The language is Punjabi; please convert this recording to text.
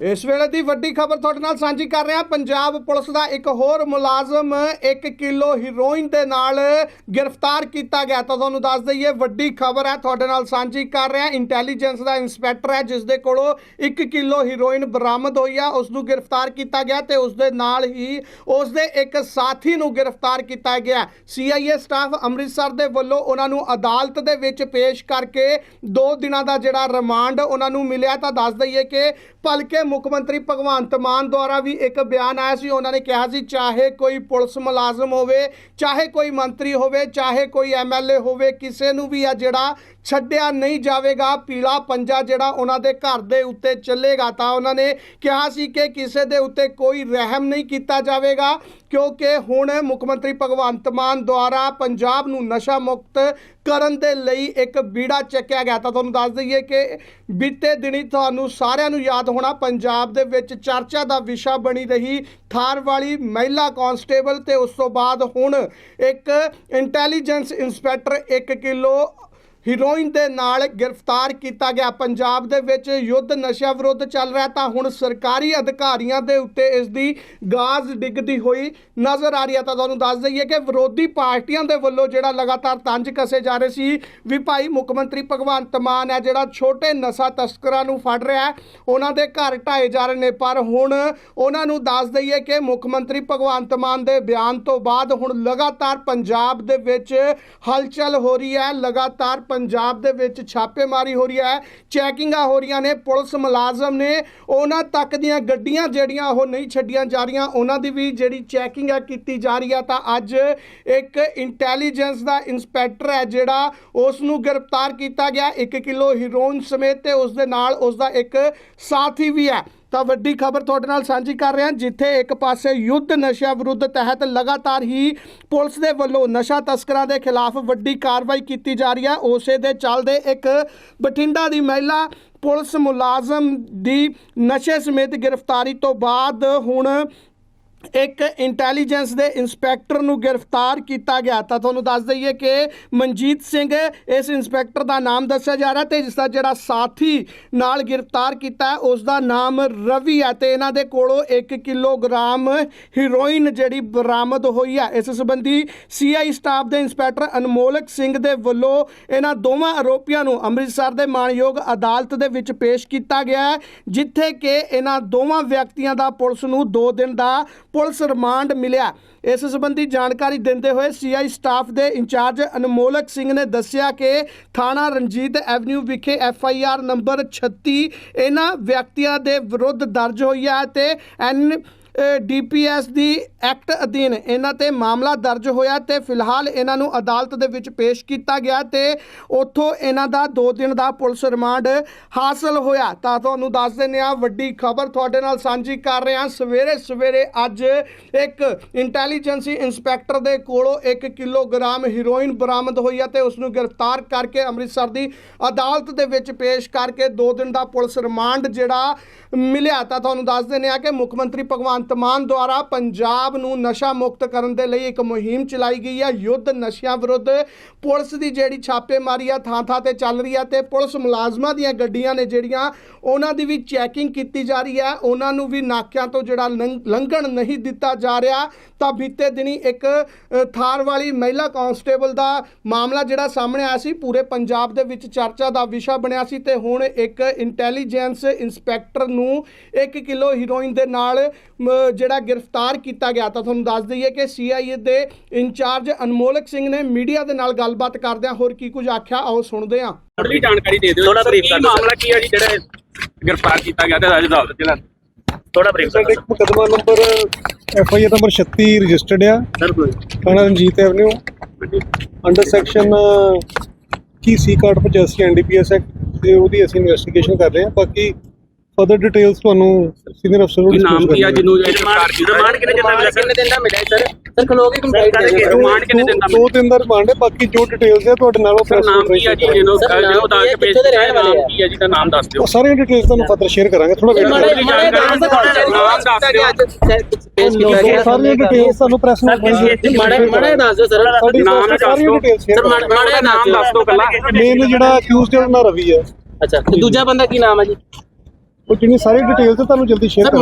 ਇਸ ਵੇਲੇ ਦੀ ਵੱਡੀ ਖਬਰ ਤੁਹਾਡੇ ਨਾਲ ਸਾਂਝੀ ਕਰ ਰਿਹਾ ਪੰਜਾਬ ਪੁਲਿਸ ਦਾ ਇੱਕ ਹੋਰ ਮੁਲਾਜ਼ਮ 1 ਕਿਲੋ ਹੀਰੋਇਨ ਦੇ ਨਾਲ ਗ੍ਰਿਫਤਾਰ ਕੀਤਾ ਗਿਆ। ਤਾਂ ਤੁਹਾਨੂੰ ਦੱਸ ਦਈਏ, ਵੱਡੀ ਖਬਰ ਹੈ, ਤੁਹਾਡੇ ਨਾਲ ਸਾਂਝੀ ਕਰ ਰਿਹਾ। ਇੰਟੈਲੀਜੈਂਸ ਦਾ ਇੰਸਪੈਕਟਰ ਹੈ, ਜਿਸ ਦੇ ਕੋਲੋਂ 1 ਕਿਲੋ ਹੀਰੋਇਨ ਬਰਾਮਦ ਹੋਈ ਆ। ਉਸ ਨੂੰ ਗ੍ਰਿਫਤਾਰ ਕੀਤਾ ਗਿਆ ਤੇ ਉਸ ਦੇ ਨਾਲ ਹੀ ਉਸ ਦੇ ਇੱਕ ਸਾਥੀ ਨੂੰ ਗ੍ਰਿਫਤਾਰ ਕੀਤਾ ਗਿਆ। ਸੀਆਈਏ ਸਟਾਫ ਅੰਮ੍ਰਿਤਸਰ ਦੇ ਵੱਲੋਂ ਉਹਨਾਂ ਨੂੰ ਅਦਾਲਤ ਦੇ ਵਿੱਚ ਪੇਸ਼ ਕਰਕੇ 2 ਦਿਨਾਂ ਦਾ ਜਿਹੜਾ ਰਿਮਾਂਡ ਉਹਨਾਂ ਨੂੰ ਮਿਲਿਆ। ਤਾਂ ਦੱਸ ਦਈਏ ਕਿ ਭਲਕੇ ਮੁੱਖ ਮੰਤਰੀ ਭਗਵੰਤ ਮਾਨ ਦੁਆਰਾ ਵੀ ਇੱਕ ਬਿਆਨ ਆਇਆ ਸੀ। ਉਹਨਾਂ ਨੇ ਕਿਹਾ ਸੀ, ਚਾਹੇ ਕੋਈ ਪੁਲਿਸ ਮੁਲਾਜ਼ਮ ਹੋਵੇ, ਚਾਹੇ ਕੋਈ ਮੰਤਰੀ ਹੋਵੇ, ਚਾਹੇ ਕੋਈ ਐਮਐਲਏ ਹੋਵੇ, ਕਿਸੇ ਨੂੰ ਵੀ ਆ ਜਿਹੜਾ ਛੱਡਿਆ ਨਹੀਂ ਜਾਵੇਗਾ, ਪੀਲਾ ਪੰਜਾ ਜਿਹੜਾ ਉਹਨਾਂ ਦੇ ਘਰ ਦੇ ਉੱਤੇ ਚੱਲੇਗਾ, ਤਾਂ ਉਹਨਾਂ ਨੇ ਕਿਹਾ ਸੀ ਕਿ ਕਿਸੇ ਦੇ ਉੱਤੇ ਕੋਈ ਰਹਿਮ ਨਹੀਂ ਕੀਤਾ ਜਾਵੇਗਾ, ਕਿਉਂਕਿ ਹੁਣ ਮੁੱਖ ਮੰਤਰੀ ਭਗਵੰਤ ਮਾਨ ਦੁਆਰਾ ਪੰਜਾਬ ਨੂੰ ਨਸ਼ਾ ਮੁਕਤ ਕਰਨ ਦੇ ਲਈ ਇੱਕ ਬੀੜਾ ਚੱਕਿਆ ਗਿਆ। ਤਾਂ ਤੁਹਾਨੂੰ ਦੱਸ ਦਈਏ ਕਿ ਬੀਤੇ ਦਿਨੀ ਤੁਹਾਨੂੰ ਸਾਰਿਆਂ ਨੂੰ ਯਾਦ ਹੋਣਾ, ਪੰਜਾਬ ਦੇ ਵਿੱਚ ਚਰਚਾ ਦਾ ਵਿਸ਼ਾ ਬਣੀ ਰਹੀ ਥਾਰ ਵਾਲੀ ਮਹਿਲਾ ਕਾਂਸਟੇਬਲ ਤੇ ਉਸ ਤੋਂ ਬਾਅਦ ਹੁਣ ਇੱਕ ਇੰਟੈਲੀਜੈਂਸ ਇੰਸਪੈਕਟਰ 1 ਕਿਲੋ ਹੀਰੋਇਨ ਦੇ ਨਾਲ ਗ੍ਰਿਫਤਾਰ ਕੀਤਾ ਗਿਆ। ਪੰਜਾਬ ਦੇ ਵਿੱਚ ਯੁੱਧ ਨਸ਼ਾ ਵਿਰੁੱਧ ਚੱਲ ਰਿਹਾ ਤਾਂ ਹੁਣ ਸਰਕਾਰੀ ਅਧਿਕਾਰੀਆਂ ਦੇ ਉੱਤੇ ਇਸ ਦੀ ਗਾਜ਼ ਡਿੱਗਦੀ ਹੋਈ ਨਜ਼ਰ ਆ ਰਹੀ ਹੈ। ਤਾਂ ਤੁਹਾਨੂੰ ਦੱਸ ਦਈਏ ਕਿ ਵਿਰੋਧੀ ਪਾਰਟੀਆਂ ਦੇ ਵੱਲੋਂ ਜਿਹੜਾ ਲਗਾਤਾਰ ਤੰਜ ਕਸੇ ਜਾ ਰਹੇ ਸੀ, ਵੀ ਭਾਈ ਮੁੱਖ ਮੰਤਰੀ ਭਗਵੰਤ ਮਾਨ ਹੈ, ਜਿਹੜਾ ਛੋਟੇ ਨਸ਼ਾ ਤਸਕਰਾਂ ਨੂੰ ਫੜ ਰਿਹਾ ਹੈ, ਉਹਨਾਂ ਦੇ ਘਰ ਢਾਏ ਜਾ ਰਹੇ ਨੇ। ਪਰ ਹੁਣ ਉਹਨਾਂ ਨੂੰ ਦੱਸ ਦਈਏ ਕਿ ਮੁੱਖ ਮੰਤਰੀ ਭਗਵੰਤ ਮਾਨ ਦੇ ਬਿਆਨ ਤੋਂ ਬਾਅਦ ਹੁਣ ਲਗਾਤਾਰ ਪੰਜਾਬ ਦੇ ਵਿੱਚ ਹਲਚਲ ਹੋ ਰਹੀ ਹੈ। ਲਗਾਤਾਰ ਪੰਜਾਬ ਦੇ ਵਿੱਚ ਛਾਪੇਮਾਰੀ ਹੋ ਰਹੀ ਹੈ, ਚੈਕਿੰਗਾਂ ਹੋ ਰਹੀਆਂ ਨੇ, ਪੁਲਿਸ ਮੁਲਾਜ਼ਮ ਨੇ ਉਹਨਾਂ ਤੱਕ ਦੀਆਂ ਗੱਡੀਆਂ ਜਿਹੜੀਆਂ ਉਹ ਨਹੀਂ ਛੱਡੀਆਂ ਜਾ ਰਹੀਆਂ, ਉਹਨਾਂ ਦੀ ਵੀ ਜਿਹੜੀ ਚੈਕਿੰਗ ਹੈ ਕੀਤੀ ਜਾ ਰਹੀ ਹੈ ਤਾਂ ਅੱਜ ਇੱਕ ਇੰਟੈਲੀਜੈਂਸ ਦਾ ਇੰਸਪੈਕਟਰ ਹੈ ਜਿਹੜਾ ਉਸ ਨੂੰ ਗ੍ਰਿਫਤਾਰ ਕੀਤਾ ਗਿਆ 1 ਕਿਲੋ ਹੀਰੋਇਨ ਸਮੇਤ ਤੇ ਉਸ ਦੇ ਨਾਲ ਉਸ ਦਾ ਇੱਕ ਸਾਥੀ ਵੀ ਹੈ। ਤਾਂ ਵੱਡੀ ਖਬਰ ਤੁਹਾਡੇ ਨਾਲ ਸਾਂਝੀ ਕਰ ਰਹੇ ਹਾਂ, ਜਿੱਥੇ ਇੱਕ ਪਾਸੇ ਯੁੱਧ ਨਸ਼ਾ ਵਿਰੁੱਧ ਤਹਿਤ ਲਗਾਤਾਰ ਹੀ ਪੁਲਿਸ ਦੇ ਵੱਲੋਂ ਨਸ਼ਾ ਤਸਕਰਾਂ ਦੇ ਖਿਲਾਫ ਵੱਡੀ ਕਾਰਵਾਈ ਕੀਤੀ ਜਾ ਰਹੀ ਹੈ। ਉਸੇ ਦੇ ਚੱਲਦੇ ਇੱਕ ਬਠਿੰਡਾ ਦੀ ਮਹਿਲਾ ਪੁਲਿਸ ਮੁਲਾਜ਼ਮ ਦੀ ਨਸ਼ੇ ਸਮੇਤ ਗ੍ਰਿਫਤਾਰੀ ਤੋਂ ਬਾਅਦ ਹੁਣ ਇੱਕ ਇੰਟੈਲੀਜੈਂਸ ਦੇ ਇੰਸਪੈਕਟਰ ਨੂੰ ਗ੍ਰਿਫਤਾਰ ਕੀਤਾ ਗਿਆ। ਤਾਂ ਤੁਹਾਨੂੰ ਦੱਸ ਦਈਏ ਕਿ ਮਨਜੀਤ ਸਿੰਘ ਇਸ ਇੰਸਪੈਕਟਰ ਦਾ ਨਾਮ ਦੱਸਿਆ ਜਾ ਰਿਹਾ ਤੇ ਜਿਸ ਦਾ ਜਿਹੜਾ ਸਾਥੀ ਨਾਲ ਗ੍ਰਿਫਤਾਰ ਕੀਤਾ ਹੈ ਉਸ ਦਾ ਨਾਮ ਰਵੀ ਹੈ ਤੇ ਇਹਨਾਂ ਦੇ ਕੋਲੋਂ 1 ਕਿਲੋਗ੍ਰਾਮ ਹੀਰੋਇਨ ਜਿਹੜੀ ਬਰਾਮਦ ਹੋਈ ਹੈ। ਇਸ ਸੰਬੰਧੀ ਸੀਆਈ ਸਟਾਫ ਦੇ ਇੰਸਪੈਕਟਰ ਅਨਮੋਲਕ ਸਿੰਘ ਦੇ ਵੱਲੋਂ ਇਹਨਾਂ ਦੋਵਾਂ ਆਰੋਪੀਆਂ ਨੂੰ ਅੰਮ੍ਰਿਤਸਰ ਦੇ ਮਾਣਯੋਗ ਅਦਾਲਤ ਦੇ ਵਿੱਚ ਪੇਸ਼ ਕੀਤਾ ਗਿਆ ਜਿੱਥੇ ਕਿ ਇਹਨਾਂ ਦੋਵਾਂ ਵਿਅਕਤੀਆਂ ਦਾ ਪੁਲਿਸ ਨੂੰ 2 ਦਿਨ ਦਾ ਪੁਲਿਸ ਰਿਮਾਂਡ ਮਿਲਿਆ। ਇਸ ਸੰਬੰਧੀ ਜਾਣਕਾਰੀ ਦਿੰਦੇ ਹੋਏ ਸੀਆਈ ਸਟਾਫ ਦੇ ਇੰਚਾਰਜ ਅਨਮੋਲਕ ਸਿੰਘ ਨੇ ਦੱਸਿਆ ਕਿ ਥਾਣਾ ਰਣਜੀਤ ਐਵਨਿਊ ਵਿਖੇ ਐਫ ਆਈ ਆਰ ਨੰਬਰ 36 ਇਹਨਾਂ ਵਿਅਕਤੀਆਂ ਦੇ ਵਿਰੁੱਧ ਦਰਜ ਹੋਈ ਹੈ ਤੇ ਐਨ ਡੀਪੀਐਸ ਦੀ ਐਕਟ ਅਧੀਨ ਇਹਨਾਂ ਤੇ ਮਾਮਲਾ ਦਰਜ ਹੋਇਆ ਤੇ ਫਿਲਹਾਲ ਇਹਨਾਂ ਨੂੰ ਅਦਾਲਤ ਦੇ ਵਿੱਚ ਪੇਸ਼ ਕੀਤਾ ਗਿਆ ਤੇ ਉੱਥੋਂ ਇਹਨਾਂ ਦਾ 2 ਦਿਨ ਦਾ ਪੁਲਿਸ ਰਿਮਾਂਡ ਹਾਸਲ ਹੋਇਆ। ਤਾਂ ਤੁਹਾਨੂੰ ਦੱਸ ਦਿੰਦੇ ਆ ਵੱਡੀ ਖਬਰ ਤੁਹਾਡੇ ਨਾਲ ਸਾਂਝੀ ਕਰ ਰਹੇ ਹਾਂ। ਸਵੇਰੇ ਸਵੇਰੇ ਅੱਜ ਇੱਕ ਇੰਟੈਲੀਜੈਂਸੀ ਇੰਸਪੈਕਟਰ ਦੇ ਕੋਲੋਂ 1 ਕਿਲੋਗ੍ਰਾਮ ਹੀਰੋਇਨ ਬਰਾਮਦ ਹੋਈ ਹੈ ਤੇ ਉਸ ਨੂੰ ਗ੍ਰਿਫਤਾਰ ਕਰਕੇ ਅੰਮ੍ਰਿਤਸਰ ਦੀ ਅਦਾਲਤ ਦੇ ਵਿੱਚ ਪੇਸ਼ ਕਰਕੇ 2 ਦਿਨ ਦਾ ਪੁਲਿਸ ਰਿਮਾਂਡ ਜਿਹੜਾ ਮਿਲਿਆ। ਤਾਂ ਤੁਹਾਨੂੰ ਦੱਸ ਦਿੰਦੇ ਆ ਕਿ ਮੁੱਖ ਮੰਤਰੀ ਭਗਵੰਤ ਮਾਨ ਦੁਆਰਾ ਪੰਜਾਬ ਨੂੰ ਨਸ਼ਾ ਮੁਕਤ ਕਰਨ ਦੇ ਲਈ ਇੱਕ ਮੁਹਿੰਮ ਚਲਾਈ ਗਈ ਹੈ। ਯੁੱਧ ਨਸ਼ਿਆਂ ਵਿਰੁੱਧ ਪੁਲਿਸ ਦੀ ਜਿਹੜੀ ਛਾਪੇਮਾਰੀ ਆ ਥਾਂ ਥਾਂ ਤੇ ਚੱਲ ਰਹੀ ਆ ਤੇ ਪੁਲਿਸ ਮੁਲਾਜ਼ਮਾਂ ਦੀਆਂ ਗੱਡੀਆਂ ਨੇ ਜਿਹੜੀਆਂ, ਉਹਨਾਂ ਦੀ ਵੀ ਚੈਕਿੰਗ ਕੀਤੀ ਜਾ ਰਹੀ ਹੈ। ਉਹਨਾਂ ਨੂੰ ਵੀ ਨਾਕਿਆਂ ਤੋਂ ਜਿਹੜਾ ਲੰਘ- ਲੰਘਣ ਨਹੀਂ ਦਿੱਤਾ ਜਾ ਰਿਹਾ। ਤਾਂ ਬੀਤੇ ਦਿਨੀ ਇੱਕ ਥਾਰ ਵਾਲੀ ਮਹਿਲਾ ਕਾਂਸਟੇਬਲ ਦਾ ਮਾਮਲਾ ਜਿਹੜਾ ਸਾਹਮਣੇ ਆਇਆ ਸੀ, ਪੂਰੇ ਪੰਜਾਬ ਦੇ ਵਿੱਚ ਚਰਚਾ ਦਾ ਵਿਸ਼ਾ ਬਣਿਆ ਸੀ ਤੇ ਹੁਣ ਇੱਕ ਇੰਟੈਲੀਜੈਂਸ ਇੰਸਪੈਕਟਰ ਨੂੰ 1 ਕਿਲੋ ਹੀਰੋਇਨ ਦੇ ਨਾਲ ਜਿਹੜਾ ਗ੍ਰਿਫਤਾਰ ਕੀਤਾ ਗਿਆ ਤਾਂ ਤੁਹਾਨੂੰ ਦੱਸ ਦਈਏ ਕਿ ਸੀਆਈਏ ਦੇ ਇੰਚਾਰਜ ਅਨਮੋਲਕ ਸਿੰਘ ਨੇ ਮੀਡੀਆ ਦੇ ਨਾਲ ਗੱਲਬਾਤ ਕਰਦਿਆਂ ਹੋਰ ਕੀ ਕੁਝ ਆਖਿਆ ਆਓ ਸੁਣਦੇ ਹਾਂ। ਥੋੜੀ ਜਾਣਕਾਰੀ ਦੇ ਦਿਓ brief ਕੀ ਕਰ ਦਿਓ। ਮਾਮਲਾ ਕੀ ਹੈ ਜੀ ਜਿਹੜਾ ਗ੍ਰਿਫਤਾਰ ਕੀਤਾ ਗਿਆ ਤੇ ਅੱਜ ਅਦਾਲਤ ਚ ਥੋੜਾ ਬ੍ਰੀਫ ਸਰ ਇੱਕ ਮੁਕਦਮਾ number F I R number 36 registered ਆ। ਥਾਣਾ ਰਣਜੀਤ ਐਵਨਿਊ। ਅੰਡਰ ਸੈਕਸ਼ਨ ਕੀ ਸੀ ਕਾਰਡ 85 ਐਨਡੀਪੀਐਸ ਐਕਟ ਤੇ ਉਹਦੀ ਅਸੀਂ ਇਨਵੈਸਟੀਗੇਸ਼ਨ ਕਰ ਰਹੇ ਹਾਂ। ਬਾਕੀ ਫਰਦਰ ਡਿਟੇਲਸ ਤੁਹਾਨੂੰ ਸੀਨੀਅਰ ਅਫਸਰ ਨੂੰ ਨਾਮ ਕੀ ਆ। ਜਿਹਨੂੰ ਇਹ ਗ੍ਰਿਫਤਾਰ ਕੀਤਾ ਰਿਮਾਂਡ ਕਿੰਨੇ ਦਿਨ ਦਾ ਮਿਲਿਆ ਦਿਨ ਦਾ ਮਿਲਿਆ ਸਰ ਸਰ ਖਲੋਗੇ ਕੰਪਲੀਟ ਕਰਿਓ ਰਿਮਾਂਡ ਕਿੰਨੇ ਦਿਨ ਦਾ ਦੋ ਦਿਨ ਦਾ ਰਿਮਾਂਡ ਹੈ ਬਾਕੀ ਜੋ ਡਿਟੇਲਸ ਹੈ ਤੁਹਾਡੇ ਨਾਲ ਉਹ press ਨਾਮ ਕੀ ਆ ਜੀ? ਜਿਹਨੂੰ ਜਿਹਨੂੰ ਅਦਾਲਤ ਕੀ ਪੇਸ਼ ਦੇ ਕੀਤਾ ਰਹਿਣ ਵਾਲੇ ਨਾਮ ਆ? ਕੀ ਹੈ ਜੀ ਦਾ ਨਾਮ ਦੱਸ ਦਿਓ। ਉਹ ਸਾਰੀਆਂ ਡਿਟੇਲਸ ਤੁਹਾਨੂੰ ਫਰਦਰ ਸ਼ੇਅਰ ਕਰਾਂਗੇ ਥੋੜਾ ਵੇਟ ਮਾੜੇ ਕਰੋ। ਮਾੜੇ ਨਾਮ ਦਾ ਦੱਸ ਦਿਓ। ਪੇਸ਼ ਕੀਤਾ ਗਿਆ ਸਾਰੀਆਂ ਡਿਟੇਲਸ ਤੁਹਾਨੂੰ ਪ੍ਰੈਸ ਨੂੰ ਮਾੜੇ ਮਾੜੇ ਦੱਸ ਦਿਓ ਸਰ ਨਾਮ ਦੱਸ ਸਾਰੀਆਂ ਦਿਓ। ਡਿਟੇਲਸ ਸਰ ਮਾੜੇ ਮਾੜੇ ਨਾਮ ਦੱਸ ਦਿਓ ਪਹਿਲਾਂ। ਮੇਨ ਜਿਹੜਾ ਅਕਿਊਜ਼ਡ ਹੈ ਉਹਨਾਂ ਰਵੀ ਹੈ। ਅੱਛਾ ਤੇ ਦੂਜਾ ਬੰਦਾ ਕੀ ਨਾਮ ਹੈ ਜੀ? ਉਹ ਜਿੰਨੀ ਸਾਰੀ ਡਿਟੇਲਸ ਤੁਹਾਨੂੰ ਜਲਦੀ ਸ਼ੇਅਰ